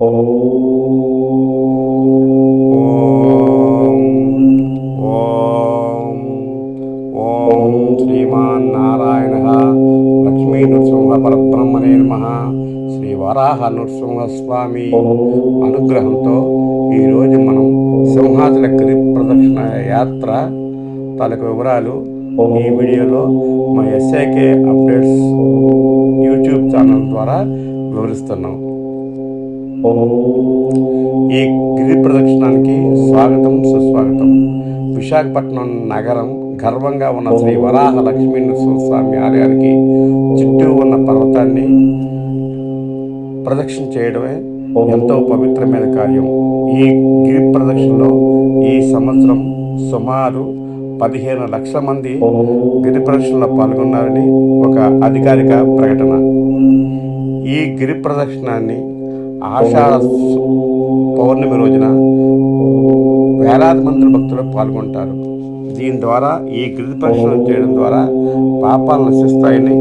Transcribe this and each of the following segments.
ఓం ఓం శ్రీమాన్ నారాయణ లక్ష్మీ నృసింహ పరబ్రహ్మణే నమ శ్రీ వరాహ నృసింహస్వామి అనుగ్రహంతో ఈరోజు మనం సింహాచల గిరి ప్రదక్షిణ యాత్ర తాలూకు వివరాలు ఈ వీడియోలో మా ఎస్ఐకే అప్డేట్స్ యూట్యూబ్ ఛానల్ ద్వారా వివరిస్తున్నాం. ఈ గిరి ప్రదక్షిణానికి స్వాగతం సుస్వాగతం. విశాఖపట్నం నగరం గర్వంగా ఉన్న శ్రీ వరాహ లక్ష్మీ నరసింహస్వామి ఆలయానికి చుట్టూ ఉన్న పర్వతాన్ని ప్రదక్షిణ చేయడమే ఎంతో పవిత్రమైన కార్యం. ఈ గిరి ప్రదక్షిణలో ఈ సంవత్సరం సుమారు పదిహేను లక్షల మంది గిరి ప్రదక్షిణలో పాల్గొన్నారని ఒక అధికారిక ప్రకటన. ఈ గిరి ప్రదక్షిణాన్ని ఆషాఢ పౌర్ణమి రోజున వేలాది మంది భక్తులు పాల్గొంటారు. దీని ద్వారా ఈ గిరి పరిశ్రమ చేయడం ద్వారా పాపాలు నశిస్తాయని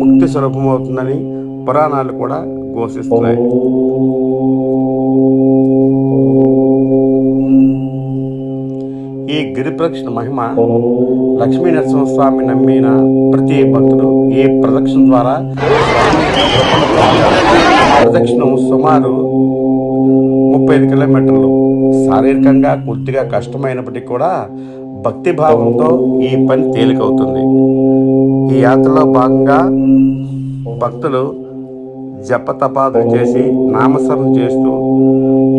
ముక్తి స్వరూపమవుతుందని పురాణాలు కూడా ఘోషిస్తున్నాయి. ఈ గిరి ప్రదక్షిణ మహిమ లక్ష్మీ నరసింహస్వామి నమ్మిన ప్రతి భక్తుడు ఈ ప్రదక్షిణ ద్వారా ప్రదక్షిణం సుమారు ముప్పై ఐదు కిలోమీటర్లు. శారీరకంగా కొద్దిగా కష్టమైనప్పటికీ కూడా భక్తి భావంతో ఈ పని తేలికవుతుంది. ఈ యాత్రలో భాగంగా భక్తులు జపతపాదులు చేసి నామస్మరణ చేస్తూ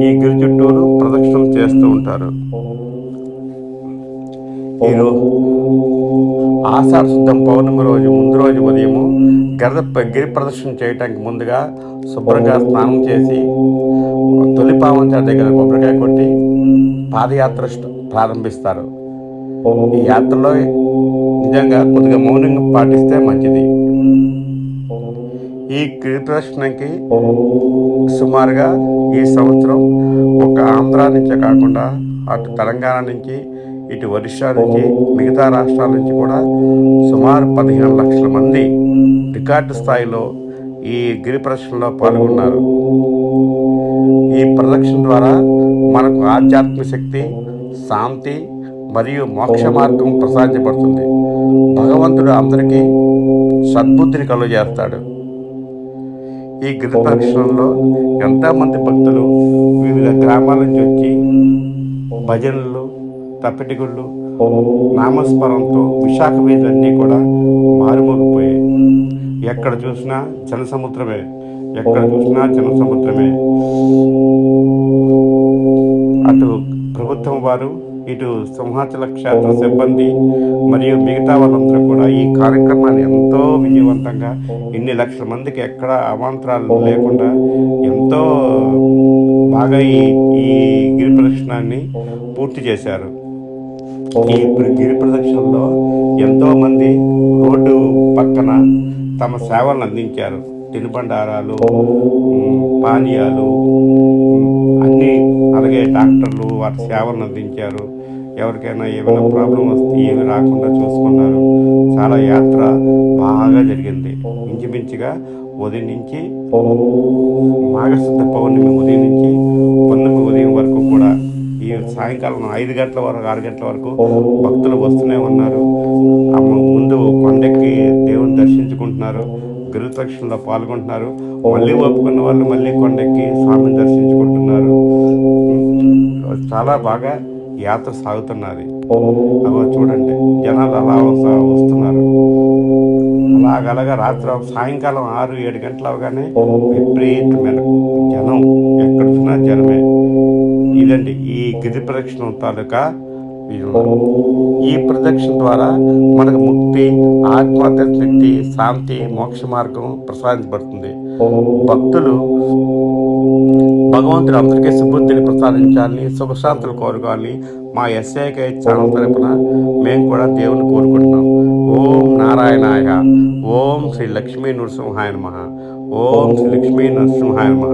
ఈ గిరి చుట్టూరు ప్రదక్షిణం చేస్తూ ఉంటారు. ఈరోజు ఆషాఢ శుద్ధం పౌర్ణమి రోజు ముందు రోజు ఉదయము గరద గిరి ప్రదర్శన చేయటానికి ముందుగా శుభ్రంగా స్నానం చేసి తొలి దగ్గర కొబ్బరికాయ కొట్టి పాదయాత్ర స్ట- ప్రారంభిస్తారు. ఈ యాత్రలో నిజంగా కొద్దిగా మౌనంగా పాటిస్తే మంచిది. ఈ గిరి ప్రదర్శనకి సుమారుగా ఈ సంవత్సరం ఒక ఆంధ్ర నుంచే కాకుండా అటు తెలంగాణ నుంచి ఇటు ఒరిస్సా నుంచి మిగతా రాష్ట్రాల నుంచి కూడా సుమారు పదిహేను లక్షల మంది రికార్డు స్థాయిలో ఈ గిరి ప్రదక్షిణలో పాల్గొన్నారు. ఈ ప్రదక్షిణ ద్వారా మనకు ఆధ్యాత్మిక శక్తి శాంతి మరియు మోక్ష మార్గం ప్రసాదించబడుతుంది. భగవంతుడు అందరికీ సద్బుద్ధిని కలుగజేస్తాడు. ఈ గిరి ప్రదక్షిణలో ఎంతోమంది భక్తులు వివిధ గ్రామాల నుంచి వచ్చి భజనలు తప్పెటిగుళ్ళు నామస్మరణతో విశాఖ వీధులన్నీ కూడా మారుమోగిపోయాయి. ఎక్కడ చూసినా జనసముద్రమే ఎక్కడ చూసినా జనసముద్రమే. అటు ప్రభుత్వం వారు ఇటు సింహాచల క్షేత్ర సిబ్బంది మరియు మిగతా వాళ్ళందరూ కూడా ఈ కార్యక్రమాన్ని ఎంతో విజయవంతంగా ఇన్ని లక్షల మందికి ఎక్కడ అవాంతరాలు లేకుండా ఎంతో బాగా ఈ ఈ గిరి ప్రదక్షిణాన్ని పూర్తి చేశారు. ఈ గిరి ప్రదక్షిణలో ఎంతో మంది రోడ్డు పక్కన తమ సేవలను అందించారు. తినుబండారాలు పానీయాలు అన్ని అలాగే డాక్టర్లు వారి సేవలను అందించారు. ఎవరికైనా ఏమైనా ప్రాబ్లం వస్తే ఏమి రాకుండా చూసుకున్నారు. చాలా యాత్ర బాగా జరిగింది. ఇంచుమించుగా ఉదయం నుంచి మాఘశుద్ధ పౌర్ణమి ఉదయం నుంచి పౌర్ణమి ఉదయం వరకు కూడా సాయంకాలం ఐదు గంటల వరకు ఆరు గంటల వరకు భక్తులు వస్తూనే ఉన్నారు. అమ్మ ముందు కొండెక్కి దేవుని దర్శించుకుంటున్నారు. గిరి ప్రదక్షిణలో పాల్గొంటున్నారు. మళ్ళీ ఒప్పుకున్న వాళ్ళు మళ్ళీ కొండెక్కి స్వామిని దర్శించుకుంటున్నారు. చాలా బాగా యాత్ర సాగుతున్నది. అగో చూడండి జనాలు అలా వస్తా- వస్తున్నారు. అలాగలాగా రాత్రి సాయంకాలం ఆరు ఏడు గంటలు అవగానే విపరీతమైన జనం ఎక్కడ చూసినా జనమే. ఇదండి ఈ గిరి ప్రదక్షిణ తాలూకా ఈ ప్రదక్షిణ ద్వారా మనకు ముక్తి ఆత్మతృప్తి శాంతి మోక్ష మార్గం ప్రసాదించబడుతుంది. భక్తులు భగవంతుడు అందరికీ సుబుద్ధిని ప్రసాదించాలని సుఖశాంతులు కోరుకోవాలని మా ఎస్ఐకే ఛానల్ తరపున మేము కూడా దేవుని కోరుకుంటున్నాం. ఓం నారాయణాయ ఓం శ్రీ లక్ష్మీ నృసింహాయ నమ. ఓం శ్రీ లక్ష్మీ నృసింహాయ నమ.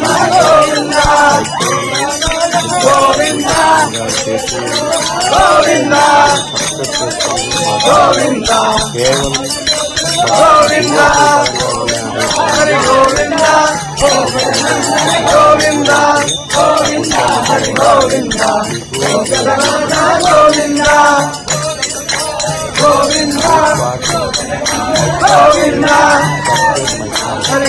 కేవలం హరే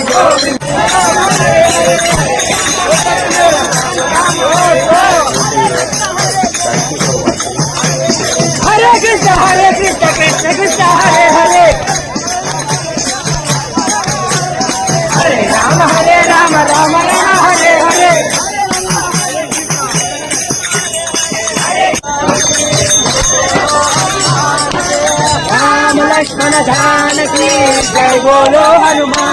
హరే కృష్ణ కృష్ణ కృష్ణ హరే హరే హరే రామ హరే రామ రామ రామ హరే హరే రామ లక్ష్మణ జానకి జయ బోలో హనుమాన్